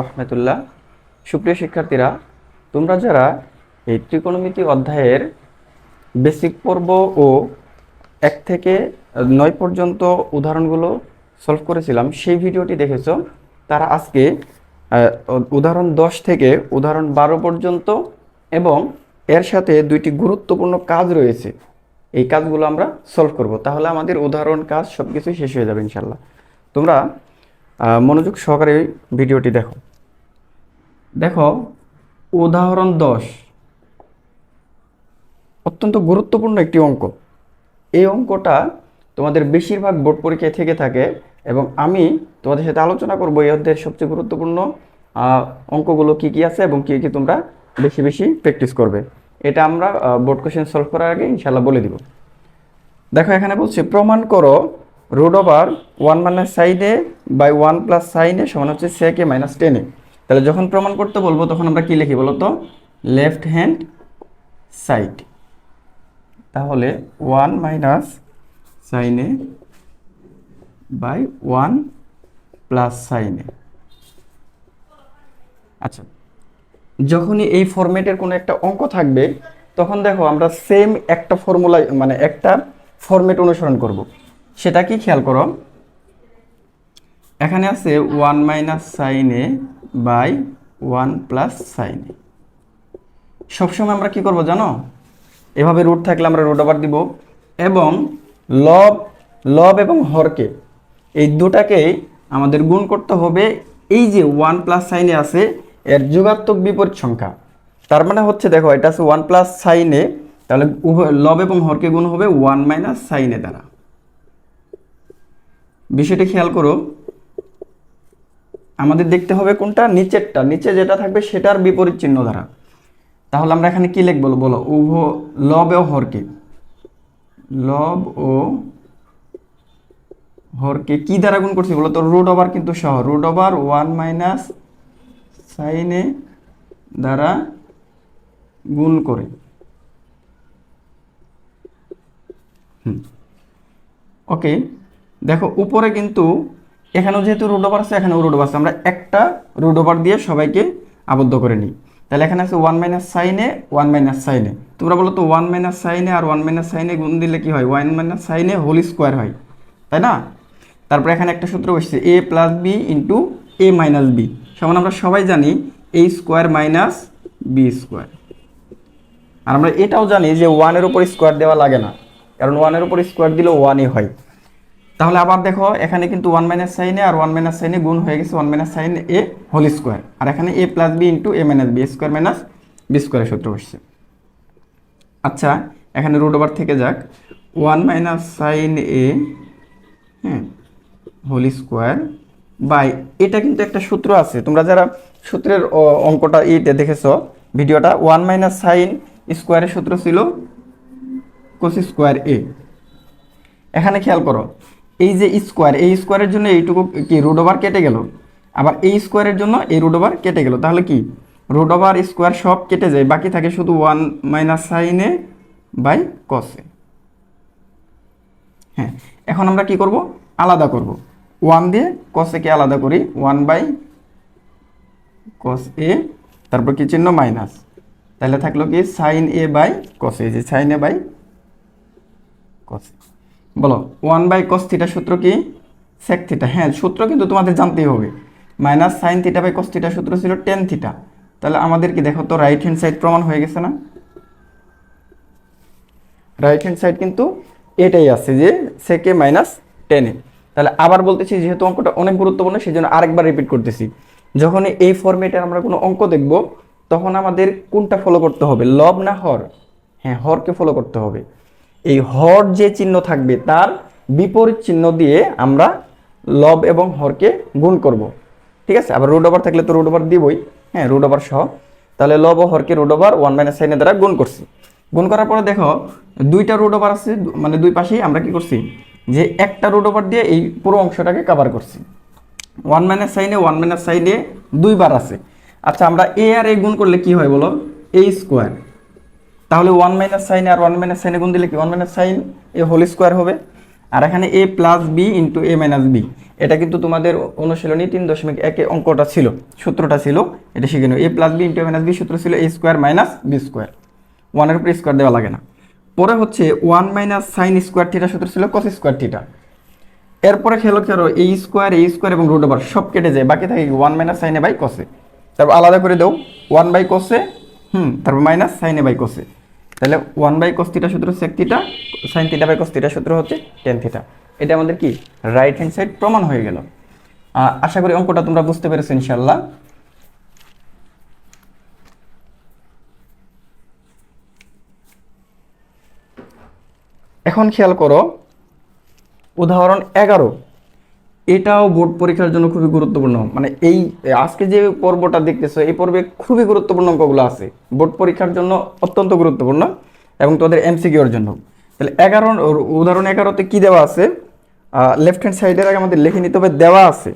রহমতুল্লাহ। সুপ্রিয় শিক্ষার্থীরা, তোমরা যারা এই ত্রিকোণমিতি অধ্যায়ের বেসিক পর্ব ও এক থেকে নয় পর্যন্ত উদাহরণগুলো সলভ করেছিলাম, সেই ভিডিওটি দেখেছ। তারা আজকে উদাহরণ দশ থেকে উদাহরণ বারো পর্যন্ত এবং এর সাথে দুইটি গুরুত্বপূর্ণ কাজ রয়েছে। এই কাজগুলো আমরা সলভ করব। তাহলে আমাদের উদাহরণ কাজ সব কিছুই শেষ হয়ে যাবে ইনশাল্লাহ তোমরা মনোযোগ সহকারে ভিডিওটি দেখো। দেখো, উদাহরণ দশ। অত্যন্ত গুরুত্বপূর্ণ একটি অঙ্ক। এই অঙ্কটা তোমাদের বেশিরভাগ বোর্ড পরীক্ষায় থেকে থাকে এবং আমি তোমাদের সাথে আলোচনা করব এই অধ্যায়ের সবচেয়ে গুরুত্বপূর্ণ অঙ্কগুলো কি কি আছে এবং কি কি তোমরা বেশি বেশি প্র্যাকটিস করবে। এটা আমরা বোর্ড কোশ্চেন সলভ করার আগে ইনশাল্লাহ বলে দিব। দেখো, এখানে বলছে, প্রমাণ করো root over one minus sine A by one plus sine A সমান হচ্ছে সেকে মাইনাস টেনে তাহলে যখন প্রমাণ করতে বলব, তখন আমরা কি লিখি বলো তো লেফট হ্যান্ড সাইড তাহলে one minus sine A by one plus sine A আচ্ছা যখনই এই ফরম্যাটের কোনো একটা অঙ্ক থাকবে, তখন দেখো আমরা সেম একটা ফর্মুলা মানে একটা ফরম্যাট অনুসরণ করব। সেটা কি খেয়াল করো? এখানে আছে one minus sine A by one plus sine A সবসময় আমরা কি করব জানো? এভাবে রুট থাকলে আমরা রুট ওভার দিব এবং লব লব এবং হরকে এই দুটাকেই আমাদের গুণ করতে হবে এই যে ওয়ান প্লাস সাইনে আছে, এর যোগাত্মক বিপরীত সংখ্যা। তার মানে হচ্ছে দেখো, এটা আছে ওয়ান প্লাস সাইনে তাহলে লব এবং হরকে গুণ হবে ওয়ান মাইনাস সাইনে দ্বারা। বিষয়টি খেয়াল করো। আমাদের দেখতে হবে কোনটা? নিচেরটা। নিচে যেটা থাকবে সেটার বিপরীত চিহ্ন দ্বারা তাহলে আমরা এখানে কি লিখব? বলো উভ, লব ও হরকে। লব ও হরকে কি দ্বারা গুণ করছি বলো তো? রুট ওভার কিন্তু সহ রুট ওভার ওয়ান মাইনাস সাইনে দ্বারা গুণ করে। ওকে। দেখো, উপরে কিন্তু এখানেও যেহেতু রুট ওভার আছে, এখানেও রুট ওভার আছে। আমরা একটা রুট ওভার দিয়ে সবাইকে আবদ্ধ করে নিই। তাহলে এখানে আছে one minus sine A one minus sine A তোমরা বলো তো ওয়ান মাইনাস সাইনে আর ওয়ান মাইনাস সাইনে গুণ দিলে কি হয়? One minus sine A whole square হয়, তাই না? তারপরে এখানে একটা সূত্র বসছে A plus B into A minus B সমান আমরা সবাই জানি A square minus B square আর আমরা এটাও জানি যে ওয়ানের উপর স্কোয়ার দেওয়া লাগে না। কারণ ওয়ানের উপর স্কোয়ার দিলে ওয়ানই হয়। তাহলে আবার দেখো, এখানে কিন্তু ওয়ান মাইনাস সাইনে আর ওয়ান মাইনাস সাইনে গুণ হয়ে গেছে one minus sine A whole square আর এখানে A plus B into A minus B square minus B স্কোয়ারের সূত্র বসছে। আচ্ছা এখানে রুট ওভার থেকে যাক। ওয়ান মাইনাস সাইন এ হ্যাঁ হোল স্কোয়ার বাই এটা কিন্তু একটা সূত্র আছে। তোমরা যারা সূত্রের অঙ্কটা ইতে দেখেছ, ভিডিওটা ওয়ান মাইনাস সাইন স্কোয়ারের সূত্র ছিল কোস স্কোয়ার এ এখানে খেয়াল করো এই যে স্কোয়ার এই স্কোয়ারের জন্য এইটুকু কি রুট ওভার কেটে গেল? আবার এই স্কোয়ারের জন্য এই রুট ওভার কেটে গেল। তাহলে কি? রুট ওভার স্কোয়ার সব কেটে যায়, বাকি থাকে শুধু ওয়ান মাইনাস সাইনে বাই কসে হ্যাঁ এখন আমরা কি করব? আলাদা করব। ওয়ান দিয়ে কসেকে আলাদা করি ওয়ান বাই কস এ তারপর কি চিহ্ন? মাইনাস তাহলে থাকল কি? সাইন এ বাই কস যে সাইন এ বাই কস বলো ওয়ান বাই কস থিটা সূত্র কি? সেক থিটা হ্যাঁ সূত্র কিন্তু তোমাদের জানতেই হবে। Minus sine theta by cos theta সূত্র ছিল টেন থিটা তাহলে আমাদের কি দেখো তো রাইট হ্যান্ড সাইড প্রমাণ হয়ে গেছে না? রাইট হ্যান্ড সাইড কিন্তু এটাই আছে যে সেকে মাইনাস টেনে তাহলে আবার বলতেছি, যেহেতু অঙ্কটা অনেক গুরুত্বপূর্ণ সেই জন্য আরেকবার রিপিট করতেছি। যখনই এই ফরম্যাটে আমরা কোনো অঙ্ক দেখব, তখন আমাদের কোনটা ফলো করতে হবে? লব না হর? হ্যাঁ হরকে ফলো করতে হবে। এই হর যে চিহ্ন থাকবে তার বিপরীত চিহ্ন দিয়ে আমরা লব এবং হরকে গুণ করব। ঠিক আছে? আবার রুট ওভার থাকলে তো রুট ওভার দিবই। হ্যাঁ রুট ওভার সহ। তাহলে লব ও হরকে রুট ওভার ওয়ান মাইনাস সাইনের দ্বারা গুণ করছি। গুণ করার পরে দেখো, দুইটা রুট ওভার আছে মানে দুই পাশেই আমরা কি করছি? যে একটা রুট ওভার দিয়ে এই পুরো অংশটাকে কভার করছি। One minus sine A one minus sine A দুইবার আছে। আচ্ছা আমরা এ আর এ গুণ করলে কি হয় বলো? এ স্কোয়ার তাহলে ওয়ান মাইনাস সাইনে আর ওয়ান মাইনাস সাইনে গুণ দিলে কি? One minus sine A whole square হবে। আর এখানে A plus B into A minus B এটা কিন্তু তোমাদের অনুশীলনী তিন দশমিক একে অঙ্কটা ছিল, সূত্রটা ছিল। এটা শিখে নেব A plus B into A minus B সূত্র ছিল A square minus B square ওয়ানের উপরে স্কোয়ার দেওয়া লাগে না। পরে হচ্ছে one minus sine square theta সূত্র ছিল কস স্কোয়ার থিটা এরপরে খেলো খেলো এই স্কোয়ার এই স্কোয়ার এবং রুট ওভার সব কেটে যায়, বাকি থাকে ওয়ান মাইনাস সাইনে বাই কসে তারপর আলাদা করে দাও। ওয়ান বাই কসে হুম, তারপর মাইনাস সাইনে বাই কসে তাহলে ওয়ান বাই কস থিটা সূত্র sec theta sine theta by cos theta সূত্র হচ্ছে টেন থিটা এটা আমাদের কি? রাইট হ্যান্ড সাইড প্রমাণ হয়ে গেল। আশা করি অঙ্কটা তোমরা বুঝতে পেরেছ ইনশাল্লাহ এখন খেয়াল করো, উদাহরণ এগারো। এটাও বোর্ড পরীক্ষার জন্য খুবই গুরুত্বপূর্ণ। মানে এই, আজকে যে পর্বটা দেখতেছো, এই পর্বে খুবই গুরুত্বপূর্ণ অঙ্কগুলো আছে। বোর্ড পরীক্ষার জন্য অত্যন্ত গুরুত্বপূর্ণ এবং তোদের এমসিকিউর জন্য। তাহলে এগারো, উদাহরণ এগারোতে কি দেওয়া আছে? লেফট হ্যান্ড সাইডের আগে আমাদের লিখে নিতে হবে দেওয়া আছে।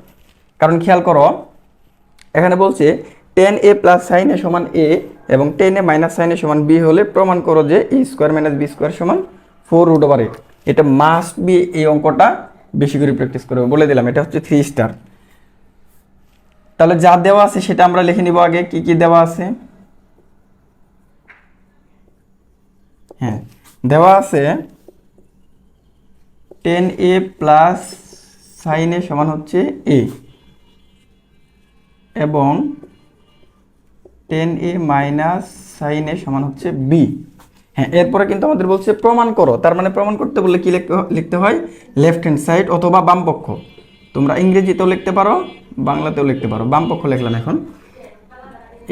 কারণ খেয়াল করো, এখানে বলছে টেন এ প্লাস সাইন সমান এ এবং টেন এ মাইনাস সাইন সমান বি হলে প্রমাণ করো যে A square minus B square সমান ফোর রুট ওভার এটা মাস্ট বি এই অঙ্কটা বেশি করে প্র্যাকটিস করবে। বলে দিলাম, এটা হচ্ছে থ্রি স্টার তাহলে যা দেওয়া আছে সেটা আমরা লিখে নিব আগে, কি কি দেওয়া আছে? হ্যাঁ দেওয়া আছে tan A plus sine A সমান হচ্ছে এ এবং tan A minus sine A সমান হচ্ছে বি হ্যাঁ এরপরে কিন্তু আমাদের বলছে প্রমাণ করো। তার মানে প্রমাণ করতে বললে কি লিখতে লিখতে হয়? লেফট হ্যান্ড সাইড অথবা বাম পক্ষ। তোমরা ইংরেজিতেও লিখতে পারো, বাংলাতেও লিখতে পারো। বাম পক্ষ লিখলাম এখন।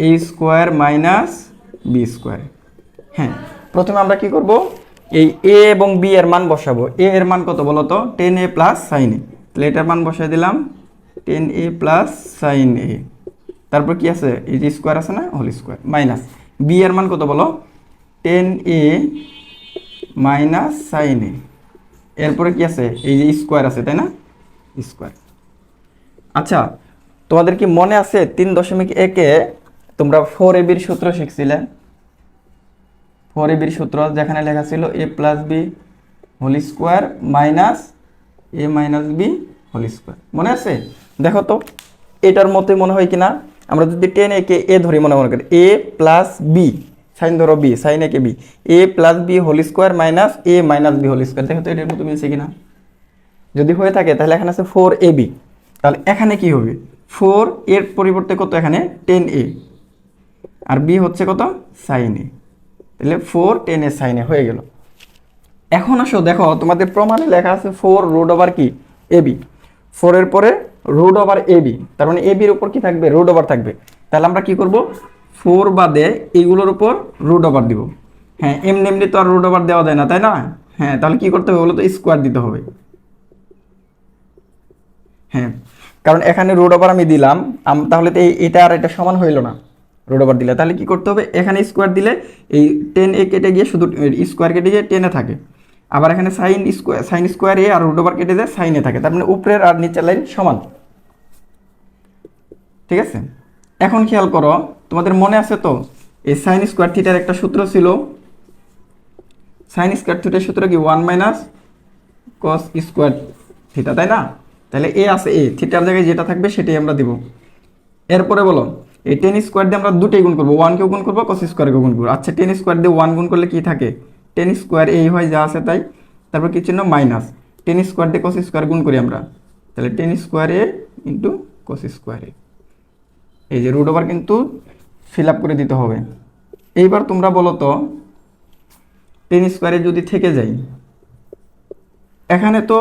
A square minus B square হ্যাঁ প্রথমে আমরা কি করব? এই এ এবং বি এর মান বসাবো। এ এর মান কত বলো তো? Tan A plus sine A তাহলে এটার মান বসাই দিলাম। Tan A plus sine A তারপর কি আছে? এই যে স্কোয়ার আছে না? হোল স্কোয়ার মাইনাস বি এর মান কত বলো? Tan A minus sine A. এরপরে কি আছে? এই যে স্কোয়ার আছে, তাই না? স্কোয়ার। আচ্ছা তোমাদের কি মনে আছে তিন দশমিক একে তোমরা ফোর এবির সূত্র শিখছিলে? ফোর এবির সূত্র যেখানে লেখা ছিল A plus B whole square minus A minus B whole square মনে আছে? দেখো তো, এটার মতে মনে হয় কিনা? আমরা যদি টেন একে এ ধরি, মনে মনে করি এ প্লাস বি সাইন ধরো বি সাইন একে B A plus B whole square minus A minus B whole square দেখো তো এটার মতো মিলছে কিনা? যদি হয়ে থাকে, তাহলে এখানে আছে ফোর এ বি তাহলে এখানে কি হবে? ফোর এর পরিবর্তে কত এখানে? টেন এ আর বি হচ্ছে কত? সাইন এ তাহলে four tan A sine A হয়ে গেল। এখন আসো, দেখো, তোমাদের প্রমাণে লেখা আছে ফোর রুট ওভার কি? এ বি ফোরের পরে রুট ওভার এ বি তার মানে এ বির উপর কি থাকবে? রুট ওভার থাকবে। তাহলে আমরা কি করব? ফোর বাদে এইগুলোর উপর রুট ওভার দিব। হ্যাঁ এমনি এমনি তো আর রুট ওভার দেওয়া যায় না, তাই না? হ্যাঁ তাহলে কি করতে হবে বলো তো? স্কোয়ার দিতে হবে। হ্যাঁ কারণ এখানে রোড ওভার আমি দিলাম তাহলে তো এটা আর এটা সমান হইল না রোড ওভার দিলে। তাহলে কি করতে হবে? এখানে স্কোয়ার দিলে এই টেন এ কেটে গিয়ে শুধু স্কোয়ার কেটে গিয়ে টেনে থাকে। আবার এখানে sine square sine square A R root over কেটে যায় সাইনে থাকে। তার মানে উপরের আর নিচের লাইন সমান। ঠিক আছে? এখন খেয়াল করো তোমাদের মনে আছে তো? এই সাইন স্কোয়ার থিটার একটা সূত্র ছিল। সাইন স্কোয়ার থিটার সূত্র কি? One minus cos square theta তাই না? তাহলে এ আছে এ থিটার জায়গায় যেটা থাকবে সেটাই আমরা দিব। এরপরে বলো, এই টেন স্কোয়ার দিয়ে আমরা দুটোই গুণ করব। ওয়ানকেও গুণ করব কস স্কোয়ারকেও গুণ করব। আচ্ছা টেন স্কোয়ার দিয়ে ওয়ান গুণ করলে কি থাকে? টেন স্কোয়ার এই হয়, যা আছে তাই। তারপর কি চিহ্ন? মাইনাস টেন স্কোয়ার দিয়ে কস স্কোয়ার গুণ করি আমরা। তাহলে tan square A into cos square A এই যে রুট ওভার কিন্তু ফিল করে দিতে হবে। এইবার তোমরা বলো তো টেন স্কোয়ারে যদি থেকে যাই, এখানে তো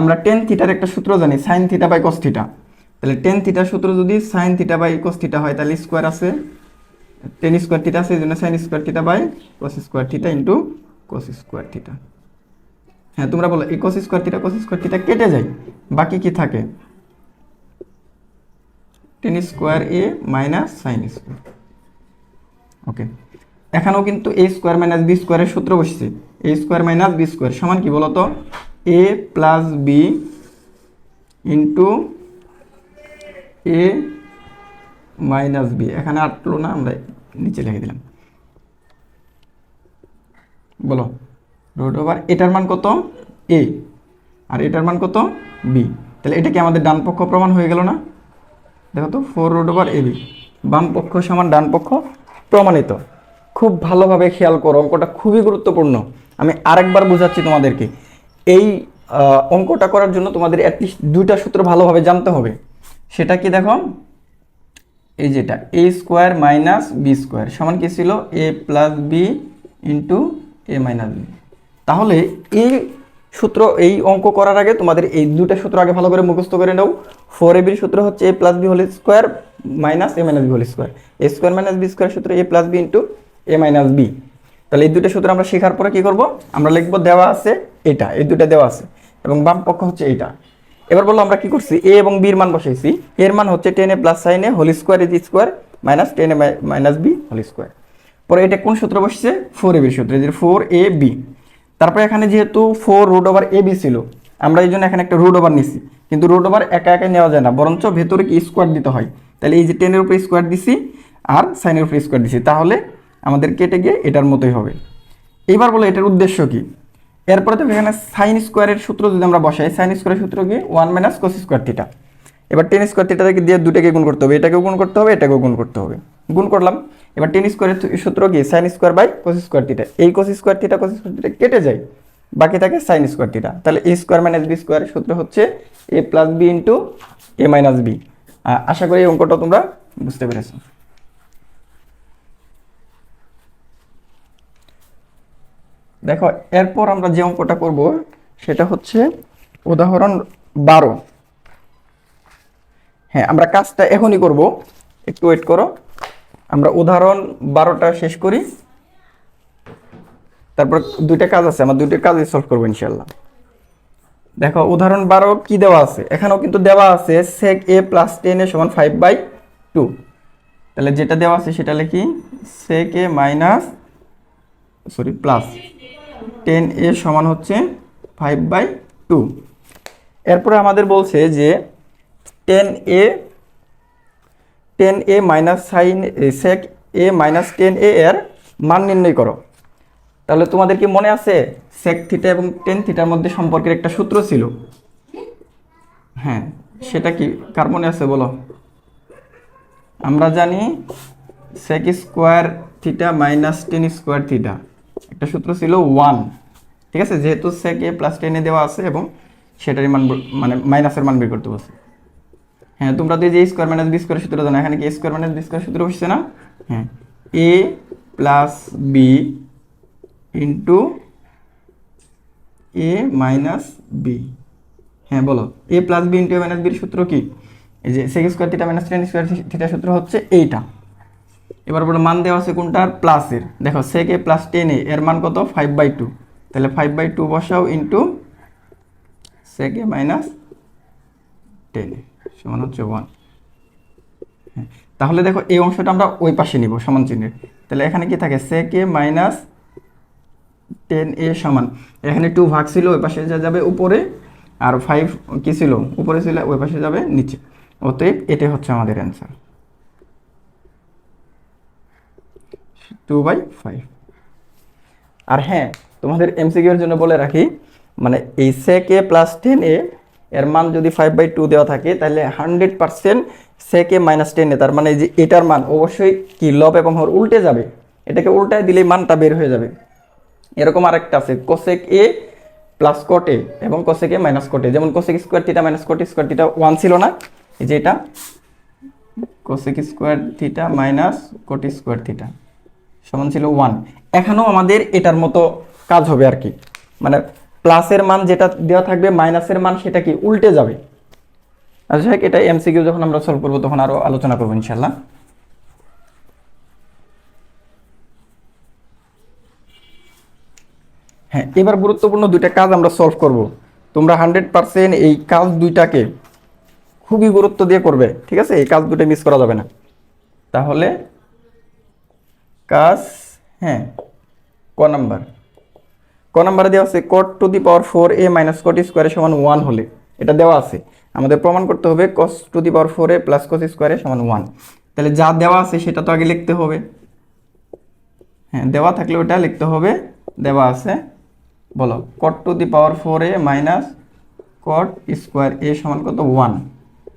আমরা টেন থিটার একটা সূত্র জানি সাইন থিটা বাই কস তাহলে টেন থিটার সূত্র যদি sine theta by cos theta হয়, তাহলে স্কোয়ার আছে টেন স্কোয়ার থিটা আছে এই জন্য sine square theta by cos square theta into cos square theta হ্যাঁ তোমরা বলো, এই cos square theta cos square theta কেটে যায়, বাকি কি থাকে? Tan square A minus sine square okay এখানেও কিন্তু এ স্কোয়ার মাইনাস বি স্কোয়ারের সূত্র বসছে। A square minus B square সমান কি বলতো? A plus B into A minus B এখানে আটলো না, আমরা নিচে লিখে দিলাম। বলো রুট ওভার এটার মান কত? এ আর এটার মান কত? বি তাহলে এটা কি আমাদের ডান পক্ষ প্রমাণ হয়ে গেল না? দেখো তো ফোর রুট ওভার এবি বাম পক্ষ সমান ডান পক্ষ প্রমাণিত। খুব ভালোভাবে খেয়াল করো, অঙ্কটা খুবই গুরুত্বপূর্ণ। আমি আরেকবার বোঝাচ্ছি তোমাদেরকে, এই অঙ্কটা করার জন্য তোমাদের অ্যাটলিস্ট দুইটা সূত্র ভালোভাবে জানতে হবে। সেটা কি দেখো? এই যেটা A square minus B square সমান কি ছিল? A plus B into A minus B তাহলে এই সূত্র এই অঙ্ক করার আগে তোমাদের এই দুটা সূত্র আগে ভালো করে মুখস্থ করে নাও। ফোর এ বির সূত্র হচ্ছে A plus B whole square minus A minus B whole square A square minus B square সূত্র A plus B into A minus B তাহলে এই দুটো সূত্র আমরা শেখার পরে কি করব? আমরা লিখব দেওয়া আছে এটা, এই দুটা দেওয়া আছে এবং বাম পক্ষ হচ্ছে এইটা। এবার বলল আমরা কি করছি? এ এবং বির মান বসাইছি। এর মান হচ্ছে tan A plus sine A whole square is square minus tan A minus B whole square পরে এটা কোন সূত্র বসছে? ফোর এ বির সূত্র ফোর এ বি তারপরে এখানে যেহেতু four root over A B ছিল, আমরা এই জন্য এখানে একটা রুট ওভার নিছি। কিন্তু রুট ওভার একা একা নেওয়া যায় না, বরঞ্চ ভেতরে কি স্কোয়ার দিতে হয়? তাহলে এই যে টেনের উপরে স্কোয়ার দিছি আর সাইনের উপরে স্কোয়ার দিছি, তাহলে আমাদের কেটে গিয়ে এটার মতোই হবে। এবার বলো এটার উদ্দেশ্য কি? এরপরে তো এখানে সাইন স্কোয়ারের সূত্র যদি আমরা বসাই সাইন স্কোয়ারের সূত্র কি? One minus cos square theta এবার টেন স্কোয়ার থিটাকে দিয়ে দুটাকে গুণ করতে হবে, এটাকেও গুণ করতে হবে, এটাকেও গুণ করতে হবে। গুণ করলাম। এবার টেন স্কোয়ারের সূত্র কি? Sine square by cos square theta এই cos square theta cos square theta কেটে যায়। বাকি থাকে সাইন স্কোয়ার থিটা তাহলে এ স্কোয়ার মাইনাস বি স্কোয়ারের সূত্র হচ্ছে A plus B into A minus B আশা করি এই অঙ্কটা তোমরা বুঝতে পেরেছ। দেখো, এরপর আমরা যে অঙ্কটা করব, সেটা হচ্ছে উদাহরণ বারো। হ্যাঁ আমরা কাজটা এখনই করব। একটু ওয়েট করো। আমরা উদাহরণ বারোটা শেষ করি। তারপর দুইটা কাজ আছে, আমার দুইটা কাজই সলভ করব ইনশাল্লাহ দেখো, উদাহরণ বারো কি দেওয়া আছে? এখানেও কিন্তু দেওয়া আছে সেক এ প্লাস টেন এ সমান ফাইভ বাই টু তাহলে যেটা দেওয়া আছে সেটা লিখি sec A minus sorry plus tan A সমান হচ্ছে ফাইভ বাই টু এরপরে আমাদের বলছে যে tan A tan A minus sine sec A minus tan A এর মান নির্ণয় করো। তাহলে তোমাদের কি মনে আছে? সেক থিটা এবং টেন থিটার মধ্যে সম্পর্কের একটা সূত্র ছিল। হ্যাঁ সেটা কি কার মনে আছে বলো? আমরা জানি sec square theta minus tan square theta একটা সূত্র ছিল ওয়ান ঠিক আছে? যেহেতু সেক এ প্লাস টেনে দেওয়া আছে এবং সেটারই মান মানে মাইনাসের মান বের করতে বলছে। হ্যাঁ তোমরা তো যে স্কোয়ার মাইনাস বি স্কোয়ার সূত্র জানো, এখানে কি স্কোয়ার মাইনাস বি স্কোয়ার সূত্র বসছে না? হ্যাঁ A plus B into A minus B হ্যাঁ বলো A plus B into A minus বির সূত্র কি? এই যে sec square theta minus tan square theta সূত্র হচ্ছে এইটা। এবার বলো, মান দেওয়া আছে কোনটার প্লাসের দেখো সেক এ প্লাস টেন এ এর মান কত? ফাইভ বাই টু তাহলে ফাইভ বাই টু বসাও into sec A minus tan A সমান হচ্ছে ওয়ান হ্যাঁ তাহলে দেখো এই অংশটা আমরা ওই পাশে নিব, সমান চিহ্নের। তাহলে এখানে কি থাকে? সে কে মাইনাস টেন এ সমান। এখানে টু ভাগ ছিল, ওই পাশে যা যাবে উপরে, আর ফাইভ কি ছিল? উপরে ছিল, ওই পাশে যাবে নিচে। অতএব এটাই হচ্ছে আমাদের অ্যান্সার টু বাই ফাইভ আর হ্যাঁ তোমাদের এমসিকিউ এর জন্য বলে রাখি মানে এই সেক এ প্লাস টেন এ এর মান যদি ফাইভ বাই টু দেওয়া থাকে, তাহলে হান্ড্রেড পার্সেন্ট সেকে মাইনাস টেন তার মানে যে এটার মান অবশ্যই কি লব এবং হর উল্টে যাবে? এটাকে উল্টায় দিলেই মানটা বের হয়ে যাবে। এরকম আরেকটা আছে কোসেক এ প্লাস কোটে এবং কোসেক এ মাইনাস কোটে যেমন cosec square theta minus cot square theta one ছিল না? এই যে এটা cosec square theta minus cot square theta সমান ছিল ওয়ান এখানেও আমাদের এটার মতো কাজ হবে আর কি। মানে প্লাসের মান যেটা দেওয়া থাকবে, মাইনাসের মান সেটা কি উল্টে যাবে? আচ্ছা এটা এমসিকিউ যখন আমরা সলভ করব, তখন আরও আলোচনা করব ইনশাল্লাহ হ্যাঁ এবার গুরুত্বপূর্ণ দুইটা কাজ আমরা সলভ করব। তোমরা হান্ড্রেড পার্সেন্ট এই কাজ দুইটাকে খুবই গুরুত্ব দিয়ে করবে, ঠিক আছে? এই কাজ দুটো মিস করা যাবে না। তাহলে কাজ হ্যাঁ ক নাম্বার? ক নাম্বারে দেওয়া আছে cot to the power four A minus cot স্কোয়ারে সমান ওয়ান হলে। এটা দেওয়া আছে। আমাদের প্রমাণ করতে হবে cos to the power four A plus cos স্কোয়ারে সমান ওয়ান তাহলে যা দেওয়া আছে সেটা তো আগে লিখতে হবে। হ্যাঁ দেওয়া থাকলে ওটা লিখতে হবে। দেওয়া আছে, বলো cot to the power four A minus cot square A সমান কত? ওয়ান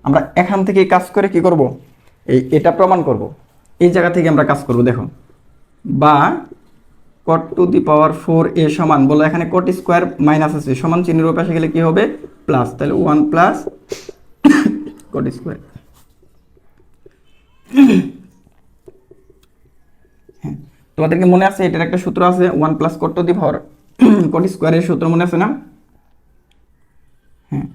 আমরা এখান থেকে কাজ করে কি করব? এই, এটা প্রমাণ করব। এই জায়গা থেকে আমরা কাজ করব, দেখো। বা কট টু দি পাওয়ার ফোর এ সমান। বলো এখানে কট স্কোয়ার মাইনাস আছে সমান চিহ্নের পাশে গেলে কি হবে? প্লাস তাহলে ওয়ান প্লাস কট স্কোয়ার হ্যাঁ। তোমাদেরকে মনে আছে এটার একটা সূত্র আছে one plus cot to the power cot স্কোয়ারের সূত্র মনে আছে না? হ্যাঁ।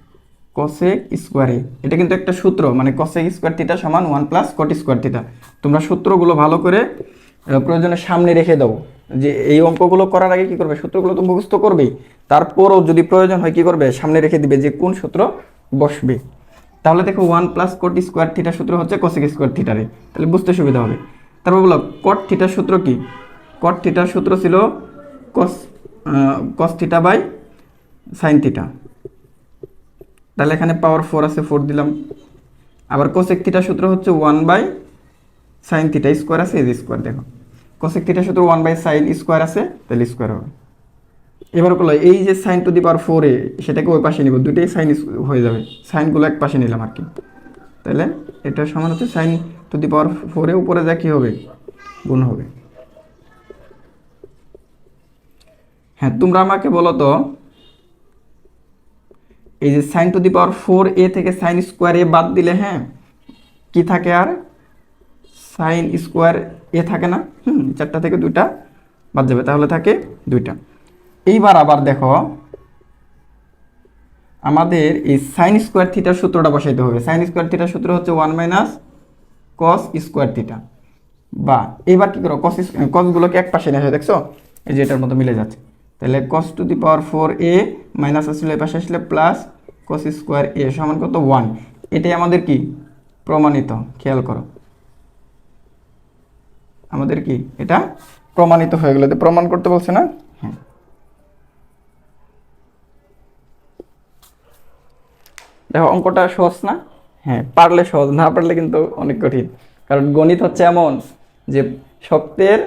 কসেক স্কোয়ারে এটা কিন্তু একটা সূত্র মানে কসেক স্কোয়ার থিটা সমান one plus cot square theta তোমরা সূত্রগুলো ভালো করে আহ, প্রয়োজনে সামনে রেখে দাও। যে এই অঙ্কগুলো করার আগে কি করবে? সূত্রগুলো তো মুখস্থ করবেই। তারপরও যদি প্রয়োজন হয় কি করবে? সামনে রেখে দিবে যে কোন সূত্র বসবে। তাহলে দেখো one plus cot square theta সূত্র হচ্ছে কসেক স্কোয়ার থিটারে তাহলে বুঝতে সুবিধা হবে। তারপর বলো কট থিটার সূত্র কি? কট থিটার সূত্র ছিল cos cos theta by sine theta তাহলে এখানে পাওয়ার ফোর আছে ফোর দিলাম। আবার কোসেক থিটা সূত্র হচ্ছে one by sine theta square আছে, এই স্কোয়ার দেখো। কোসেক থিটা সূত্র ওয়ান বাই সাইন স্কোয়ার আছে, তাহলে স্কোয়ার হবে। এবার করল এই যে সাইন টু দি পাওয়ার ফোরে সেটাকে ওই পাশে নিব, দুটোই সাইন হয়ে যাবে। সাইনগুলো এক পাশে নিলাম আর কি। তাহলে এটা সমান হচ্ছে সাইন টু দি পাওয়ার ফোরে উপরে যা কি হবে? গুণ হবে। হ্যাঁ তোমরা আমাকে বলো তো, এই যে sine to the power four A থেকে সাইন স্কোয়ার এ বাদ দিলে হ্যাঁ কি থাকে আর? সাইন স্কোয়ার এ থাকে না, হুম, চারটা থেকে দুইটা বাদ যাবে, তাহলে থাকে দুইটা। এইবার আবার দেখো, আমাদের এই সাইন স্কোয়ার থিটার সূত্রটা বসাইতে হবে। সাইন স্কোয়ার থিটার সূত্র হচ্ছে one minus cos square theta বা এবার কি করো কস কসগুলোকে এক পাশে নিয়ে দেখছ? এই যে এটার মতো মিলে যাচ্ছে। তাহলে cos to the power four A minus আসলে এই পাশে আসলে প্লাস কস স্কোয়ার এ সমান কত? ওয়ান এটাই আমাদের কি? প্রমাণিত, খেয়াল করো। আমাদের কি? এটা প্রমাণিত হয়ে গেল। প্রমাণ করতে বলছে না? হ্যাঁ। দেখো, অঙ্কটা সহজ না? হ্যাঁ পারলে সহজ, না পারলে কিন্তু অনেক কঠিন। কারণ গণিত হচ্ছে এমন যে শক্তের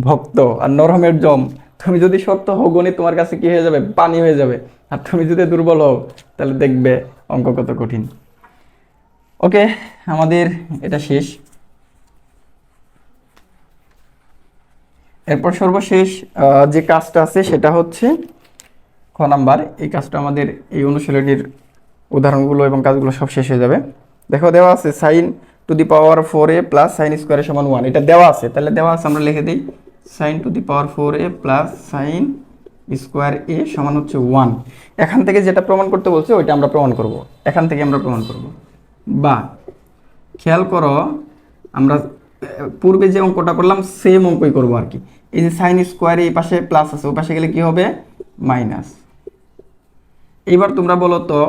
ভক্ত আর নরমের জম। তুমি যদি শক্ত হও, গণিত তোমার কাছে কি হয়ে যাবে? পানি হয়ে যাবে। আর তুমি যদি দুর্বল হও, তাহলে দেখবে অঙ্ক কত কঠিন। ওকে, আমাদের এটা শেষ। এরপর সর্বশেষ যে কাজটা আছে সেটা হচ্ছে খ নাম্বার। এই কাজটা আমাদের এই অনুশীলনীর উদাহরণগুলো এবং কাজগুলো সব শেষ হয়ে যাবে। দেখো, দেওয়া আছে sine to the power four A plus sine স্কোয়ারের সমান ওয়ান এটা দেওয়া আছে, তাহলে দেওয়া আছে, আমরা লিখে দিই sine to the power four A plus sine square A সমান হচ্ছে ওয়ান এখান থেকে যেটা প্রমাণ করতে বলছে, ওইটা আমরা প্রমাণ করব। এখান থেকে আমরা প্রমাণ করব। বা, খেয়াল করো, আমরা পূর্বে যে অঙ্কটা করলাম সেম অঙ্কই করব আর কি। এই যে সাইন স্কোয়ার এই পাশে প্লাস আছে, ওই পাশে গেলে কি হবে? মাইনাস এবার তোমরা বলো তো,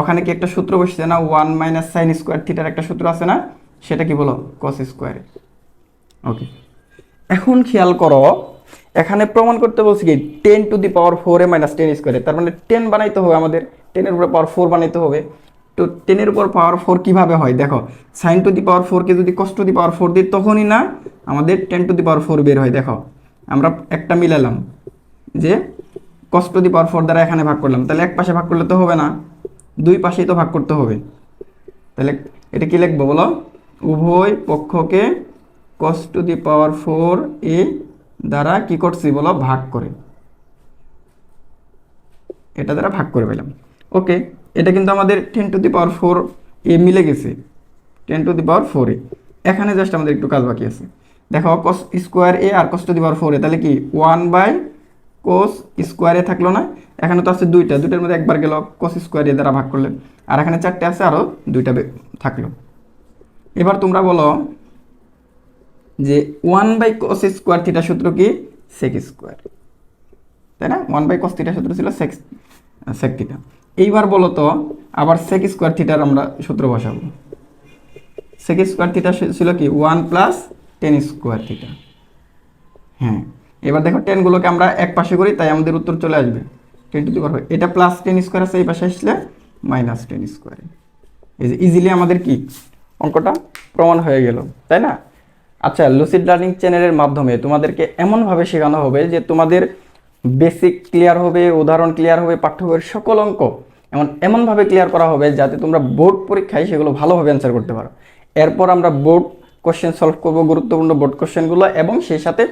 ওখানে কি একটা সূত্র বসছে না? ওয়ান মাইনাস সাইন স্কোয়ার থিটার একটা সূত্র আছে না? সেটা কি বলো? কস স্কোয়ারে ওকে এখন খেয়াল করো, এখানে প্রমাণ করতে বলছি কি tan to the power four minus tan স্কোয়ারে তার মানে টেন বানাইতে হবে আমাদের। টেনের উপরে পাওয়ার ফোর বানাইতে হবে। তো টেনের উপর পাওয়ার ফোর কীভাবে হয়? দেখো সাইন টু দি পাওয়ার ফোরকে যদি কস টু দি পাওয়ার ফোর দিই, তখনই না আমাদের tan to the power four বের হয়। দেখো, আমরা একটা মিলালাম যে কস টু দি পাওয়ার ফোর দ্বারা এখানে ভাগ করলাম। তাহলে এক পাশে ভাগ করলে তো হবে না, দুই পাশেই তো ভাগ করতে হবে। তাহলে এটা কি লিখব বলো? উভয় পক্ষকে কস টু দি পাওয়ার ফোর এ দ্বারা কি করছি বলো? ভাগ করে। এটা দ্বারা ভাগ করে পেলাম ওকে এটা কিন্তু আমাদের tan to the power four A মিলে গেছে। Tan to the power four A. এখানে জাস্ট আমাদের একটু কাজ বাকি আছে। দেখো cos square A R cos to the power four A, তাহলে কি ওয়ান বাই কোস স্কোয়ারে থাকল না? এখানে তো আছে দুইটা, দুইটার মধ্যে একবার গেল কোস স্কোয়ার দ্বারা ভাগ করলে। আর এখানে চারটে আছে আরও দুইটা থাকল। এবার তোমরা বলো যে one by cos square theta সূত্র কি? সেক স্কোয়ার তাই না? ওয়ান বাই কস থিটা সূত্র ছিল সেক্স সেক থিটা এইবার বলো তো, আবার সেক স্কোয়ার থিটার আমরা সূত্র বসাবো। সেক স্কোয়ার থিটা ছিল কি? One plus tan square theta হ্যাঁ এবার দেখো টেনগুলোকে আমরা এক পাশে করি, তাই আমাদের উত্তর চলে আসবে। টেন টু দি পাওয়ার এটা প্লাস টেন স্কোয়ার আছে, এই পাশে আসলে মাইনাস টেন স্কোয়ার এই যে ইজিলি আমাদের কি? অঙ্কটা প্রমাণ হয়ে গেল, তাই না? আচ্ছা লুসিড লার্নিং চ্যানেলের মাধ্যমে তোমাদেরকে এমনভাবে শেখানো হবে যে তোমাদের বেসিক ক্লিয়ার হবে, উদাহরণ ক্লিয়ার হবে পাঠ্য বইয়ের সকল অঙ্ক এমন, এমনভাবে ক্লিয়ার করা হবে যাতে তোমরা বোর্ড পরীক্ষায় সেগুলো ভালোভাবে অ্যান্সার করতে পারো। এরপর আমরা বোর্ড কোশ্চেন সলভ করব, গুরুত্বপূর্ণ বোর্ড কোশ্চেনগুলো এবং সেই সাথে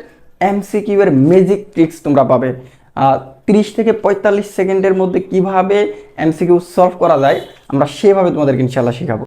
এমসিকিউ এর ম্যাজিক ট্রিক্স তোমরা পাবে। তিরিশ থেকে পঁয়তাল্লিশ সেকেন্ডের মধ্যে কীভাবে এমসিকিউ সলভ করা যায়, আমরা সেভাবে তোমাদেরকে ইনশাল্লাহ শেখাবো।